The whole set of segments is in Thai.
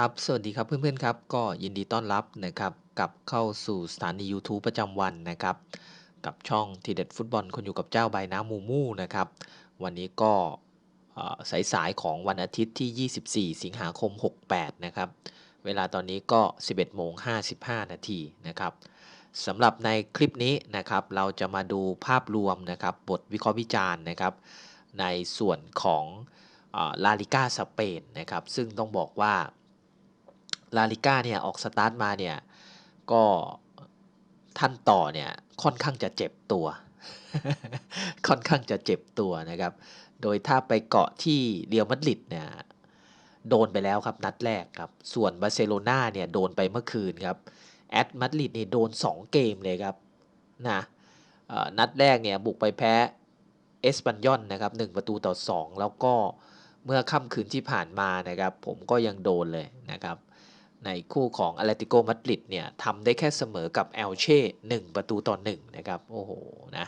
ครับ สวัสดีครับเพื่อนๆครับ ก็ยินดีต้อนรับนะครับกลับเข้าสู่สถานี YouTube ประจำวันนะครับ กับช่องทีเด็ดฟุตบอลคนอยู่กับเจ้าใบน้ำมูมูนะครับ วันนี้ก็เอ่อสายๆของวันอาทิตย์ที่ 24 สิงหาคม 68 นะครับ เวลาตอนนี้ก็ 11โมง55 นาทีนะครับสำหรับในคลิปนี้นะครับ เราจะมาดูภาพรวมนะครับ บทวิเคราะห์วิจารณ์นะครับ ในส่วนของลาลิก้าสเปนนะครับ ซึ่งต้องบอกว่า ลาลิก้าเนี่ยออกสตาร์ทมาเนี่ยก็ท่านต่อเนี่ยค่อนข้างจะเจ็บตัว ค่อนข้างจะเจ็บตัวนะครับ โดยถ้าไปเกาะที่เรียวมาดริดเนี่ยโดนไปแล้วครับนัดแรกครับ ส่วนบาร์เซโลนาเนี่ยโดนไปเมื่อคืนครับแอตมาดริดนี่โดน 2 เกมเลยครับนะนัดแรกเนี่ยบุกไปแพ้เอสปันยอนนะครับ1ประตูต่อ 2 แล้วก็เมื่อค่ำคืนที่ผ่านมานะครับ ผมก็ยังโดนเลยนะครับ ในคู่ของอเลติโกมาดริดเนี่ยทำได้แค่เสมอกับเอลเช่1ประตูต่อ1นะครับ โอ้โหนะ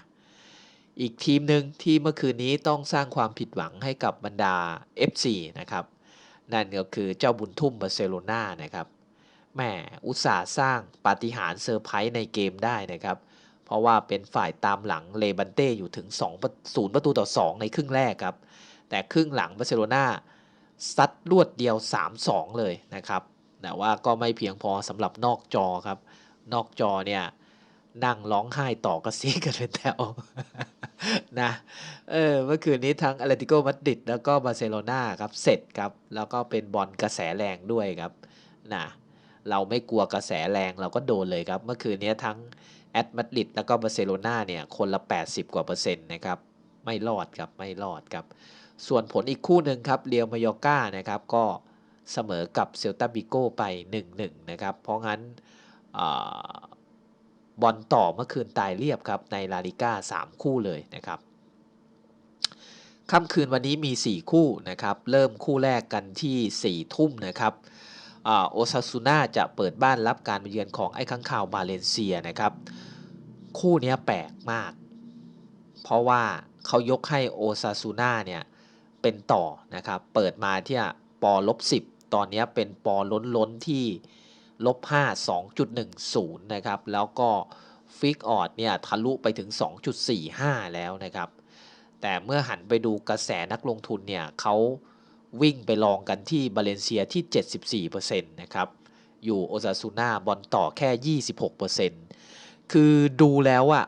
อีกทีมหนึ่งที่เมื่อคืนนี้ต้องสร้างความผิดหวังให้กับบรรดา FC นะครับ นั่นก็คือเจ้าบุญทุ่มบาร์เซโลนานะครับแหมอุตสาห์สร้างปาฏิหาริย์เซอร์ไพรส์ในเกมได้นะครับ เพราะว่าเป็นฝ่ายตามหลังเลบันเต้อยู่ถึง2ประ0ประตูต่อ 2 ในครึ่งแรกครับ แต่ครึ่งหลังบาร์เซโลนาซัดรวดเดียว 3-2 เลยนะครับ แต่ว่าก็ไม่เพียงพอสำหรับนอกจอครับ นอกจอเนี่ยนั่งร้องไห้ต่อกระซีกันเป็นแถวนะเออเมื่อคืนนี้ทั้งอเลติโกมาดริดแล้วก็บาร์เซโลนาครับเสร็จครับ แล้วก็เป็นบอลกระแสแรงด้วยครับนะเราไม่กลัวกระแสแรงเราก็โดนเลยครับ เมื่อคืนนี้ทั้งแอตมาดริดแล้วก็บาร์เซโลนาเนี่ยคนละ 80 กว่าเปอร์เซ็นต์นะครับไม่รอดครับไม่รอดครับ ส่วนผลอีกคู่หนึ่งครับเรียวมายอก้านะครับก็ เสมอกับเซลตาบิโก้ไป 1-1 นะครับ เพราะงั้นบอลต่อเมื่อคืนตายเรียบครับ ในลาลิก้า 3 คู่เลยนะครับค่ำคืนวันนี้มี 4 คู่นะครับ เริ่มคู่แรกกันที่ 4 ทุ่มนะครับโอซาซูน่าจะเปิดบ้านรับการมาเยือนของไอ้ข้างข่าวบาเลนเซียนะครับ คู่นี้แปลกมาก เพราะว่าเขายกให้โอซาซูน่าเนี่ยเป็นต่อนะครับ เปิดมาที่ปอลบ10 ตอนนี้เป็นปอล้นล้นที่ลบ5 2.10 นะครับ แล้วก็ฟิกออดเนี่ยทะลุไปถึง 2.45 แล้วนะครับ แต่เมื่อหันไปดูกระแสนักลงทุนเนี่ยเขาวิ่งไปลองกันที่บาเลนเซียที่ 74%นะครับ อยู่โอซาซูน่าบอลต่อแค่ 26%คือดูแล้วอะ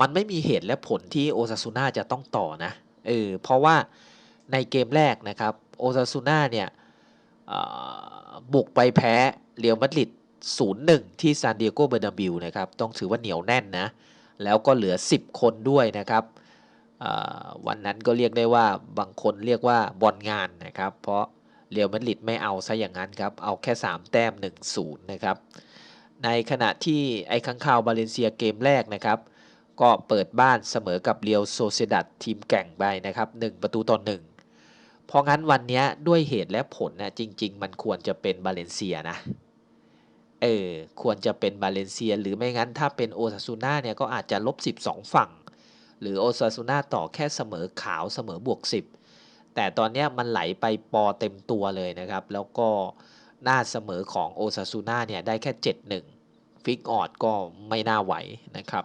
มันไม่มีเหตุและผลที่โอซาซูน่าจะต้องต่อนะ เออ เพราะว่า ในเกมแรกนะครับโอซาซูน่าเนี่ยบุกไปแพ้เรียวมาดริด0-1 ที่ซานดิเอโกเบอร์นาบิลนะครับต้องถือว่าเหนียวแน่นนะ แล้วก็เหลือ 10 คนด้วยนะครับวันนั้นก็เรียกได้ว่าบางคนเรียกว่าบอลงานนะครับ เพราะเรียวมาดริดไม่เอาซะอย่างนั้นครับ เอาแค่ 3 แต้ม 1-0 นะครับ ในขณะที่ไอ้ข้างข่าวบาเลนเซียเกมแรกนะครับ ก็เปิดบ้านเสมอกับเรียวโซเซดัตทีมแก่งไปนะครับ 1 ประตูต่อ1 เพราะงั้นวันนี้ด้วยเหตุและผลนะจริง ๆ มันควรจะเป็นบาเลนเซียนะ เออ ควรจะเป็นบาเลนเซีย หรือไม่งั้นถ้าเป็นโอซาซูน่าเนี่ยก็อาจจะลบ 12 ฝั่ง หรือโอซาซูน่าต่อแค่เสมอขาวเสมอบวก 10 แต่ตอนนี้มันไหลไปปอเต็มตัวเลยนะครับ แล้วก็หน้าเสมอของโอซาซูน่าเนี่ยได้แค่ 7-1 ฟิกออดก็ไม่น่าไหวนะครับ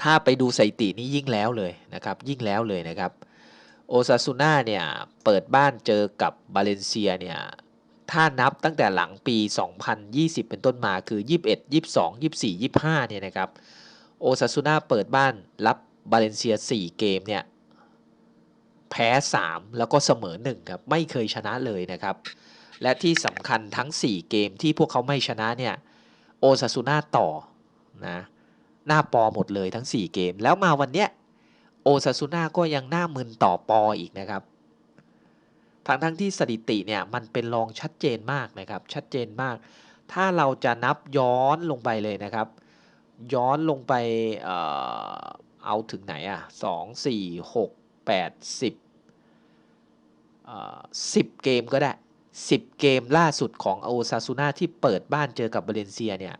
ถ้าไปดูสถิตินี้ยิ่งแล้วเลยนะครับ ยิ่งแล้วเลยนะครับ โอซาซูน่าเนี่ยเปิดบ้านเจอกับบาเลนเซียเนี่ยถ้านับตั้งแต่หลังปี 2020 เป็นต้นมาคือ 21 22 24 25 เนี่ยนะครับ โอซาซูน่าเปิดบ้านรับบาเลนเซีย 4 เกมเนี่ยแพ้ 3 แล้วก็เสมอ 1 ครับ ไม่เคยชนะเลยนะครับ และที่สำคัญทั้ง 4 เกมที่พวกเขาไม่ชนะเนี่ย โอซาซูน่าต่อนะ หน้าปอหมดเลยทั้ง 4 เกม แล้วมาวันเนี้ยโอซาซูน่าก็ยังหน้ามึนต่อปออีกนะครับทั้งทั้งที่สถิติเนี่ยมันเป็นรองชัดเจนมากนะครับ ชัดเจนมาก ถ้าเราจะนับย้อนลงไปเลยนะครับ ย้อนลงไปเออเอาถึงไหนอะสองสี่หกแปดสิบสิบเกมก็ได้สิบเกมล่าสุดของโอซาซูน่าที่เปิดบ้านเจอกับบาเลนเซียเนี่ย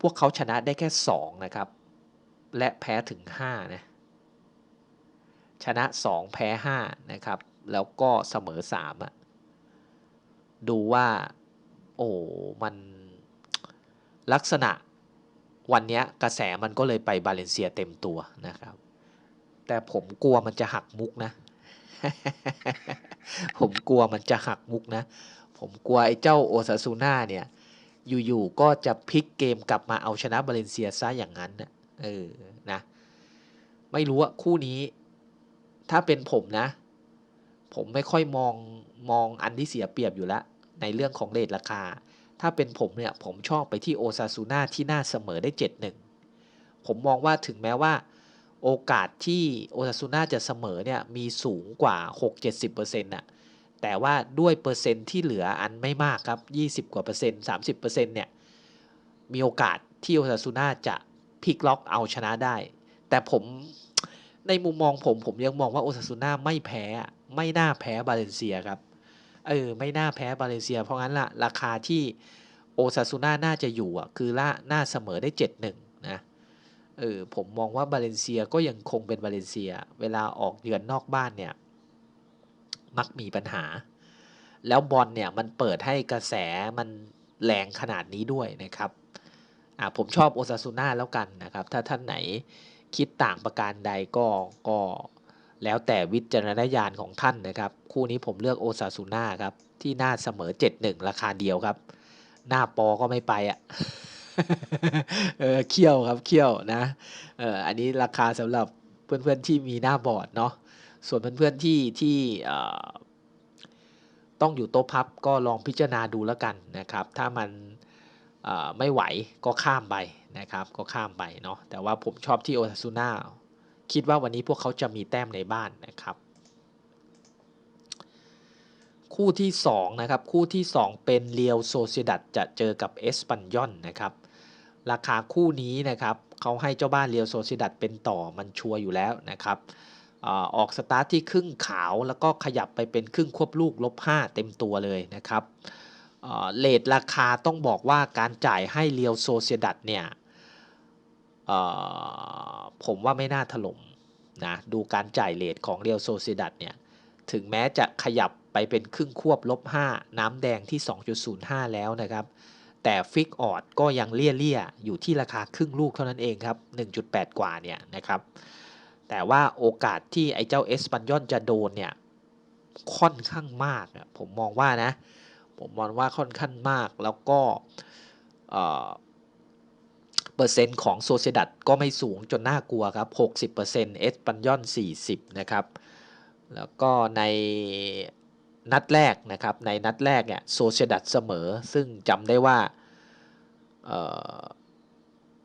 พวกเขาชนะได้แค่สองนะครับ และแพ้ถึงห้านะชนะ 2 แพ้ 5 นะครับ แล้วก็เสมอ3อะดูว่า โอ้มันลักษณะวันนี้กระแสมันก็เลยไปบาเลนเซียเต็มตัวนะครับ แต่ผมกลัวมันจะหักมุกนะ ผมกลัวมันจะหักมุกนะ ผมกลัวไอ้เจ้าโอซาซูน่าเนี่ย อยู่ๆก็จะพลิกเกมกลับมาเอาชนะบาเลนเซียซะอย่างนั้นนะเออนะไม่รู้ว่าคู่นี้ ถ้าเป็นผมนะ ผมไม่ค่อยมองมองอันที่เสียเปรียบอยู่แล้วในเรื่องของเลทราคา ถ้าเป็นผมเนี่ย ผมชอบไปที่โอซาซูน่าที่น่าเสมอได้7-1ผมมองว่าถึงแม้ว่า โอกาสที่โอซาซูน่าจะเสมอเนี่ยมีสูงกว่า 6-70%น่ะ แต่ว่าด้วยเปอร์เซ็นต์ที่เหลืออันไม่มากครับ 20 กว่าเปอร์เซ็นต์ 30เปอร์เซ็นต์เนี่ย มีโอกาสที่โอซาซูน่าจะพลิกล็อกเอาชนะได้ แต่ผมในมุมมองผมผมยังมองว่าโอซาซูน่าไม่แพ้ ไม่น่าแพ้บาเลนเซียครับ เออ ไม่น่าแพ้บาเลนเซีย เพราะงั้นละราคาที่โอซาซูน่าน่าจะอยู่อะ คือล่าน่าเสมอได้7-1นะ เออ ผมมองว่าบาเลนเซียก็ยังคงเป็นบาเลนเซีย เวลาออกเยือนนอกบ้านเนี่ย มักมีปัญหา แล้วบอลเนี่ยมันเปิดให้กระแสมันแรงขนาดนี้ด้วยนะครับอ่าผมชอบโอซาซูน่าแล้วกันนะครับ ถ้าท่านไหนคิดต่างประการใดก็ก็แล้วแต่วิจารณญาณของท่านนะครับ คู่นี้ผมเลือกโอซาซูน่าครับ ที่หน่าเสมอ 7-1 ราคาเดียวครับ หน้าปอก็ไม่ไปอะ่ะเออเคี่ยวครับเคี่ยวนะเอออันนี้ราคาสำหรับเพื่อนๆที่มีหน้าบอร์ดเนาะ ส่วนเพื่อนๆที่ที่ต้องอยู่โต๊ะพับก็ลองพิจารณาดูแล้วกันนะครับ ถ้ามันไม่ไหวก็ข้ามไปนะครับ ก็ข้ามไปเนาะแต่ว่าผมชอบที่โอซาซูน่าคิดว่าวันนี้พวกเขาจะมีแต้มในบ้านนะครับ คู่ที่2นะครับคู่ที่ 2 เป็นเรียวโซเซดัตจะเจอกับเอสปันยอนนะครับราคาคู่นี้นะครับเขาให้เจ้าบ้านเรียวโซเซดัตเป็นต่อมันชัวร์อยู่แล้วนะครับ ออกสตาร์ทที่ครึ่งขาวแล้วก็ขยับไปเป็นครึ่งควบลูกลบ 5 เต็มตัวเลยนะครับเลทราคาต้องบอกว่าการจ่ายให้เรียวโซเซดัตเนี่ยผมว่าไม่น่าถล่มนะดูการจ่ายเลทของเรียวโซเซดัตเนี่ยถึงแม้จะขยับไปเป็นครึ่งควบลบ 5 น้ำแดงที่ 2.05 แล้วนะครับ แต่ฟิกออดก็ยังเลี่ยเลี่ยอยู่ที่ราคาครึ่งลูกเท่านั้นเองครับ 1.8 กว่าเนี่ยนะครับ แต่ว่าโอกาสที่ไอ้เจ้าเอสปันยอนจะโดนเนี่ยค่อนข้างมากผมมองว่านะ ผมมองว่าค่อนข้างมากแล้วก็เปอร์เซ็นต์ของโซเซดัตก็ไม่สูงจนน่ากลัวครับ 60%เอสปันยอน 40 นะครับ แล้วก็ในนัดแรกนะครับ ในนัดแรกเนี่ยโซเซดัตเสมอ ซึ่งจำได้ว่า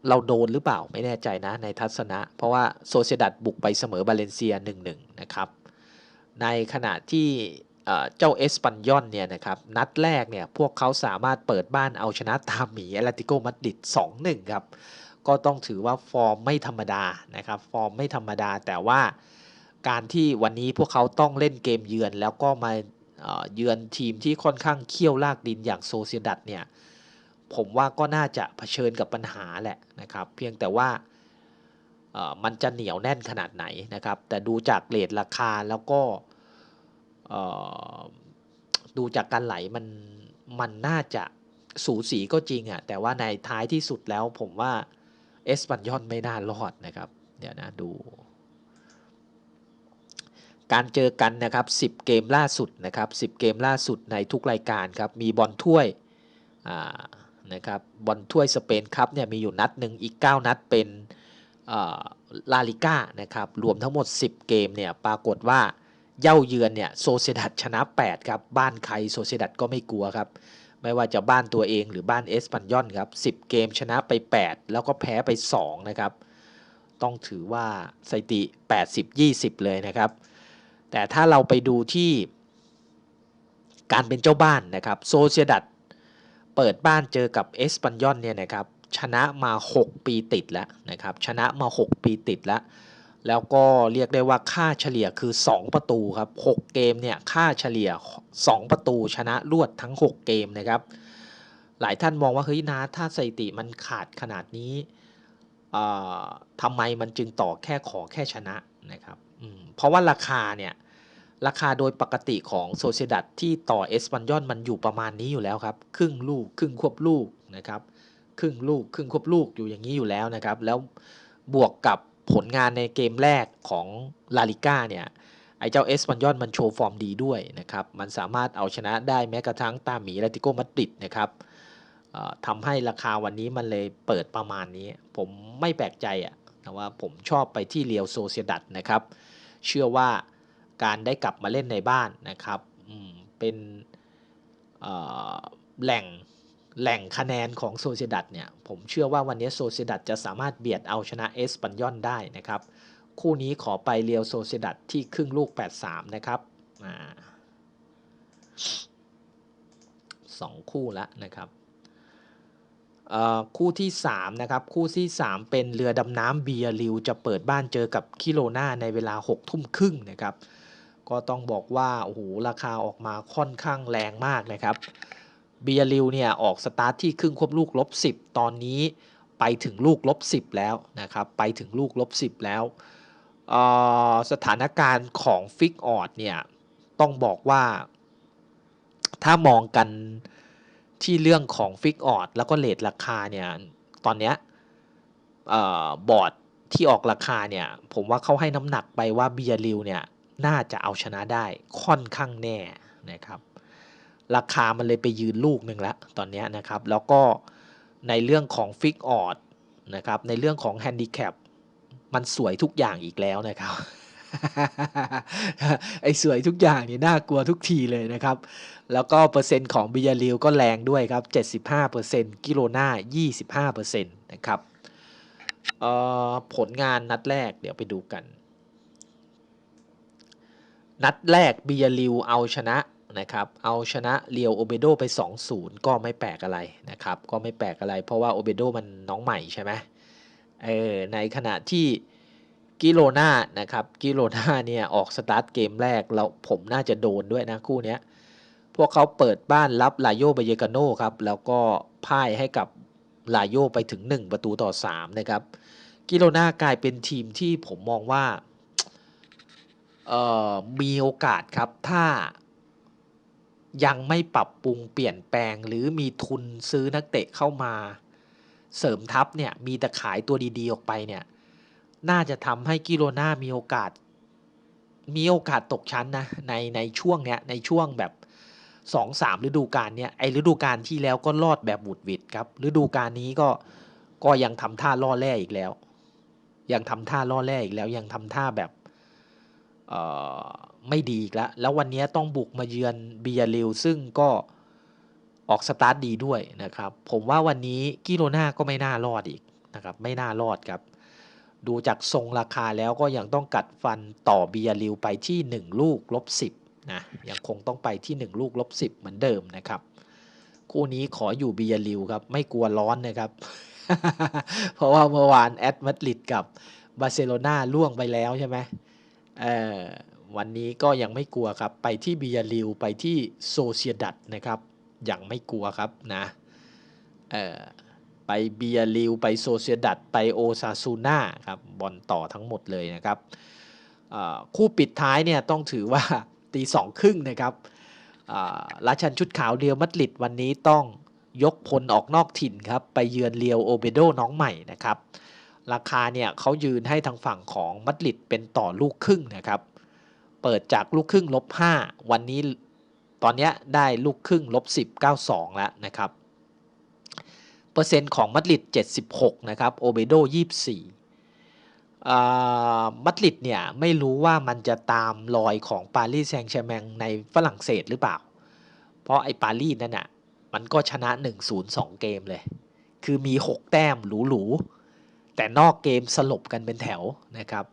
เราโดนหรือเปล่าไม่แน่ใจนะในทัศนะ เพราะว่าโซเซดัตบุกไปเสมอบาเลนเซีย 1-1 นะครับ ในขณะที่เจ้าเอสปันยอนเนี่ยนะครับนัดแรกเนี่ยพวกเขาสามารถเปิดบ้านเอาชนะตามหมีแอตเลติโกมาดริด2-1 ครับ ก็ต้องถือว่าฟอร์มไม่ธรรมดานะครับฟอร์มไม่ธรรมดาแต่ว่าการที่วันนี้พวกเขาต้องเล่นเกมเยือนแล้วก็มาเยือนทีมที่ค่อนข้างเคี่ยวลากดินอย่างโซเซดัตเนี่ย ผมว่าก็น่าจะเผชิญกับปัญหาแหละนะครับ เพียงแต่ว่ามันจะเหนียวแน่นขนาดไหนนะครับ แต่ดูจากเลทราคาแล้วก็ดูจากการไหลมันมันน่าจะสูสีก็จริงอะแต่ว่าในท้ายที่สุดแล้วผมว่าเอสปันยอนไม่น่ารอดนะครับ เดี๋ยวนะดู การเจอกันนะครับ 10 เกมล่าสุดนะครับ 10 เกมล่าสุดในทุกรายการครับ มีบอลถ้วยอ่า นะครับบอลถ้วยสเปนครับเนี่ยมีอยู่นัดหนึ่งอีก 9 นัดเป็นลาลิก้านะครับรวมทั้งหมด 10 เกมเนี่ยปรากฏว่าเย่าเยือนเนี่ยโซเซดัตชนะ 8 ครับ บ้านใครโซเซดัตก็ไม่กลัวครับ ไม่ว่าจะบ้านตัวเองหรือบ้านเอสปันยอนครับ 10 เกมชนะไป 8 แล้วก็แพ้ไป 2 นะครับ ต้องถือว่าสถิติ 80-20 เลยนะครับ แต่ถ้าเราไปดูที่การเป็นเจ้าบ้านนะครับโซเซดัต เปิดบ้านเจอกับเอสปันยอนเนี่ยนะครับชนะมา 6 ปีติดแล้วนะครับชนะมา 6 ปีติดแล้ว แล้วก็เรียกได้ว่าค่าเฉลี่ยคือ 2 ประตูครับ 6 เกมเนี่ยค่าเฉลี่ย 2 ประตูชนะรวดทั้ง 6 เกมนะครับ หลายท่านมองว่าเฮ้ยนะถ้าสถิติมันขาดขนาดนี้ทำไมมันจึงต่อแค่ขอแค่ชนะนะครับเพราะว่าราคาเนี่ย ราคาโดยปกติของโซเซดัตที่ต่อเอสปันยอนมันอยู่ประมาณนี้อยู่แล้วครับ ครึ่งลูก ครึ่งควบลูกนะครับ ครึ่งลูก ครึ่งควบลูกอยู่อย่างนี้อยู่แล้วนะครับ แล้วบวกกับผลงานในเกมแรกของลาลิก้าเนี่ยไอ้เจ้าเอสปันยอนมันโชว์ฟอร์มดีด้วยนะครับ มันสามารถเอาชนะได้แม้กระทั่งตาหมีลาติโกมาดริดนะครับทำให้ราคาวันนี้มันเลยเปิดประมาณนี้ ผมไม่แปลกใจอะแต่ว่าผมชอบไปที่เรียวโซเซดัตนะครับ เชื่อว่า การได้กลับมาเล่นในบ้านนะครับเป็นแหล่งแหล่งคะแนนของโซเซดัตเนี่ย ผมเชื่อว่าวันนี้โซเซดัตจะสามารถเบียดเอาชนะเอสปันยอนได้นะครับ คู่นี้ขอไปเรียวโซเซดัตที่ครึ่งลูก 83 นะครับอ่าสองคู่แล้วนะครับอ่อคู่ที่ 3 นะครับ คู่ที่ 3 เป็นเรือดำน้ำเบียริว จะเปิดบ้านเจอกับคิโลนาในเวลา6ทุ่มครึ่งนะครับ ก็ต้องบอกว่าโอ้โหราคาออกมาค่อนข้างแรงมากนะครับเบียริวเนี่ยออกสตาร์ทที่ครึ่งควบลูกลบ10 ตอนนี้ไปถึงลูกลบ10 แล้วนะครับไปถึงลูกลบ10 แล้วสถานการณ์ของฟิกออดเนี่ยต้องบอกว่าถ้ามองกันที่เรื่องของฟิกออดแล้วก็เลทราคาเนี่ยตอนเนี้ยบอร์ดที่ออกราคาเนี่ยผมว่าเขาให้น้ำหนักไปว่าเบียริวเนี่ย น่าจะเอาชนะได้ค่อนข้างแน่นะครับ ราคามันเลยไปยืนลูกหนึ่งแล้วตอนนี้นะครับ แล้วก็ในเรื่องของฟิกออดนะครับ ในเรื่องของแฮนดิแคปมันสวยทุกอย่างอีกแล้วนะครับ ไอ้สวยทุกอย่างนี่น่ากลัวทุกทีเลยนะครับ แล้วก็เปอร์เซ็นต์ของบิยาริวก็แรงด้วยครับ 75%กิโลนา25%นะครับผลงานนัดแรกเดี๋ยวไปดูกัน นัดแรกบิยาริวเอาชนะนะครับเอาชนะเรียวโอเบโดไป 2-0 ก็ไม่แปลกอะไรนะครับก็ไม่แปลกอะไร เพราะว่าโอเบโดมันน้องใหม่ใช่ไหมเออในขณะที่กิโลนานะครับกิโลนาเนี่ยออกสตาร์ทเกมแรกแล้วผมน่าจะโดนด้วยนะคู่นี้พวกเขาเปิดบ้านรับลาโยบเยกาโนครับแล้วก็พ่ายให้กับลาโยไปถึง 1 ประตูต่อ3นะครับกิโลนากลายเป็นทีมที่ผมมองว่า เอ่อมีโอกาสครับถ้ายังไม่ปรับปรุงเปลี่ยนแปลง หรือมีทุนซื้อนักเตะเข้ามาเสริมทัพเนี่ยมีแต่ขายตัวดีๆออกไปเนี่ยน่าจะทำให้กิโลนามีโอกาส มีโอกาสตกชั้นนะในในช่วงเนี้ยในช่วงแบบสองสามฤดูกาลเนี่ยไอฤดูกาลที่แล้วก็รอดแบบบุดวิดครับฤดูกาลนี้ก็ก็ยังทำท่าล่อแร่อีกแล้ว ยังทำท่าล่อแร่อีกแล้วยังทำท่าแบบ ไม่ดีอีกแล้ว แล้ววันนี้ต้องบุกมาเยือนเบียริวซึ่งก็ออกสตาร์ทดีด้วยนะครับ ผมว่าวันนี้กิโลนาก็ไม่น่ารอดอีกนะครับ ไม่น่ารอดครับ ดูจากทรงราคาแล้วก็ยังต้องกัดฟันต่อเบียริวไปที่ 1 ลูกลบ10นะ ยังคงต้องไปที่ 1 ลูกลบ10 เหมือนเดิมนะครับ คู่นี้ขออยู่เบียริวครับ ไม่กลัวร้อนนะครับ เพราะว่าเมื่อวานแอตมาดริดกับบาร์เซโลนาล่วงไปแล้วใช่ไหม เออวันนี้ก็ยังไม่กลัวครับ ไปที่เบียริวไปที่โซเซียดัตนะครับ ยังไม่กลัวครับนะเออไปเบียริวไปโซเซียดัตไปโอซาซูน่าครับบอลต่อทั้งหมดเลยนะครับคู่ปิดท้ายเนี่ยต้องถือว่าตีสองครึ่งนะครับราชันชุดขาวเรียวมัดริดวันนี้ต้องยกพลออกนอกถิ่นครับ ไปเยือนเรียวโอเบโดน้องใหม่นะครับ ราคาเนี่ยเขายืนให้ทางฝั่งของมัดริดเป็นต่อลูกครึ่งนะครับ เปิดจากลูกครึ่งลบ5วันนี้ตอนนี้ได้ลูกครึ่งลบ10 92 แล้วนะครับ เปอร์เซ็นต์ของมัดริด76 นะครับโอเบโด 24 มัดริดเนี่ยไม่รู้ว่ามันจะตามรอยของปารีสแซงต์แชร์แมงในฝรั่งเศสหรือเปล่า เพราะไอ้ปารีสนั่นน่ะมันก็ชนะ 1-0 2 เกมเลย คือมี 6 แต้มหรูๆ แต่นอกเกมสลบกันเป็นแถวนะครับ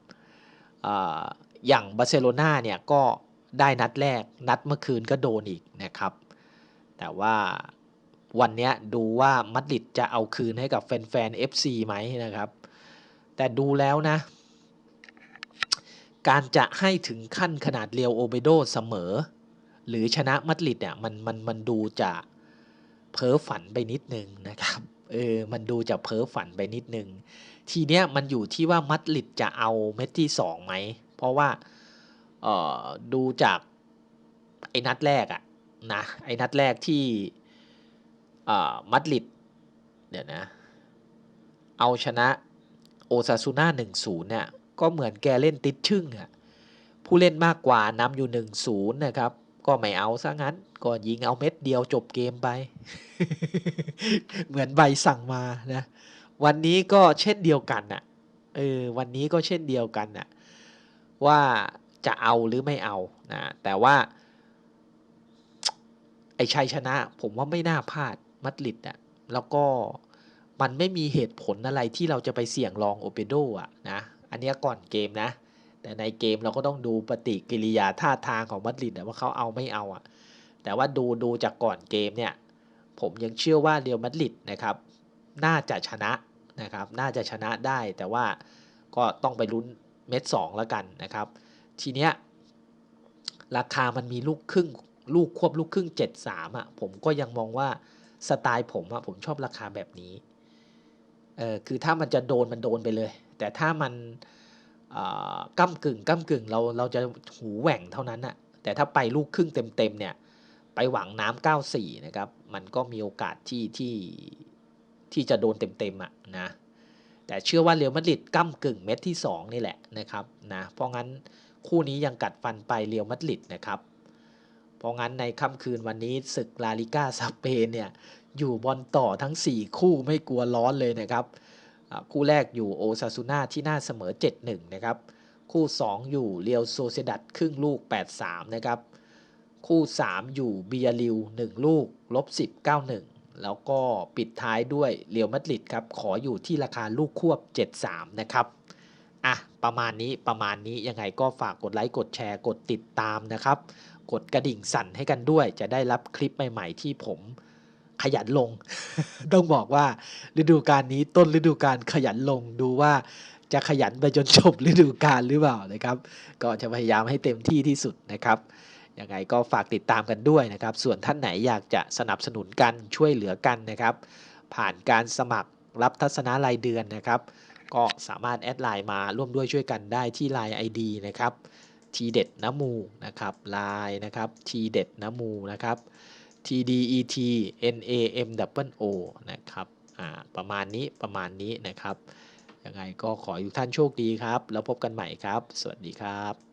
ออย่างบาร์เซโลนาเนี่ยก็ได้นัดแรกนัดเมื่อคืนก็โดนอีกนะครับ แต่ว่าวันนี้ดูว่ามัดริดจะเอาคืนให้กับแฟนๆ FC ไหมนะครับ แต่ดูแล้วนะ การจะให้ถึงขั้นขนาดเรียวโอเบโดเสมอ หรือชนะมัดริดเนี่ยมันมันมันดูจะเพ้อฝันไปนิดนึงนะครับเออมันดูจะเพ้อฝันไปนิดนึง ทีเนี้ยมันอยู่ที่ว่ามัดริดจะเอาเม็ดที่2ไหม เพราะว่าเออดูจากไอ้นัดแรกอะนะไอ้นัดแรกที่เออมัดริดเดี๋ยวนะ เอาชนะโอซาซูน่าหนึ่งศูนย์เนี่ยก็เหมือนแกเล่นติดชึ่งอะผู้เล่นมากกว่านำอยู่หนึ่งศูนย์นะครับ ก็ไม่เอาซะงั้น ก็ยิงเอาเม็ดเดียวจบเกมไป เหมือนใบสั่งมานะ วันนี้ก็เช่นเดียวกันน่ะเออวันนี้ก็เช่นเดียวกันน่ะว่าจะเอาหรือไม่เอานะแต่ว่า ไอ้ชัยชนะ ผมว่าไม่น่าพลาดมัดริดอะแล้วก็มันไม่มีเหตุผลอะไรที่เราจะไปเสี่ยงลองโอเปโดอะนะอันเนี้ยก่อนเกมนะ แต่ในเกมเราก็ต้องดูปฏิกิริยาท่าทางของมัดริดว่าเขาเอาไม่เอาอะ แต่ว่าดูดูจากก่อนเกมเนี่ย ผมยังเชื่อว่าเรียวมัดริดนะครับ น่าจะชนะ นะครับ น่าจะชนะได้แต่ว่าก็ต้องไปลุ้นเม็ดสองแล้วกันนะครับ ทีเนี้ยราคามันมีลูกครึ่งลูกควบลูกครึ่ง 7-3อะผมก็ยังมองว่าสไตล์ผมอะผมชอบราคาแบบนี้เออคือถ้ามันจะโดนมันโดนไปเลย แต่ถ้ามันก้ากึ่งก้ากึ่งเราเราจะหูแหว่งเท่านั้นอะแต่ถ้าไปลูกครึ่งเต็มๆเนี่ยไปหวังน้ำ94นะครับมันก็มีโอกาสที่ที่ ที่จะโดนเต็มๆอะนะแต่เชื่อว่าเรอัลมาดริดก้ากึ่งเม็ดที่ 2 นี่แหละนะครับนะเพราะงั้นคู่นี้ยังกัดฟันไปเรอัลมาดริดนะครับ เพราะงั้นในค่ำคืนวันนี้ศึกลาลิก้าสเปนเนี่ยอยู่บอลต่อทั้ง 4 คู่ไม่กลัวร้อนเลยนะครับคู่แรกอยู่โอซาซูน่าที่น่าเสมอ 7-1 นะครับ คู่ 2 อยู่เรียวโซเซดัดครึ่งลูก 8-3 นะครับ คู่ 3 อยู่เบียริว 1 ลูกลบ10 91 แล้วก็ปิดท้ายด้วยเรียวมาดริดครับ ขออยู่ที่ราคาลูกควบ 73 นะครับ อะ ประมาณนี้ประมาณนี้ยังไงก็ฝากกดไลค์ กดแชร์ กดติดตามนะครับ กดกระดิ่งสั่นให้กันด้วย จะได้รับคลิปใหม่ ๆ ที่ผมขยันลง ต้องบอกว่าฤดูกาลนี้ต้นฤดูกาลขยันลงดูว่าจะขยันไปจนจบฤดูกาลหรือเปล่านะครับ ก็จะพยายามให้เต็มที่ที่สุดนะครับ ยังไงก็ฝากติดตามกันด้วยนะครับ ส่วนท่านไหนอยากจะสนับสนุนกันช่วยเหลือกันนะครับ ผ่านการสมัครรับทัศนะรายเดือนนะครับ ก็สามารถแอดไลน์มาร่วมด้วยช่วยกันได้ที่ Line ID นะครับทีเด็ดน้ำมูนะครับไลน์นะครับทีเด็ดน้ำมูนะครับ T D E T N A M W O นะครับอ่าประมาณนี้ประมาณนี้นะครับยังไงก็ขอให้ทุกท่านโชคดีครับ แล้วพบกันใหม่ครับ สวัสดีครับ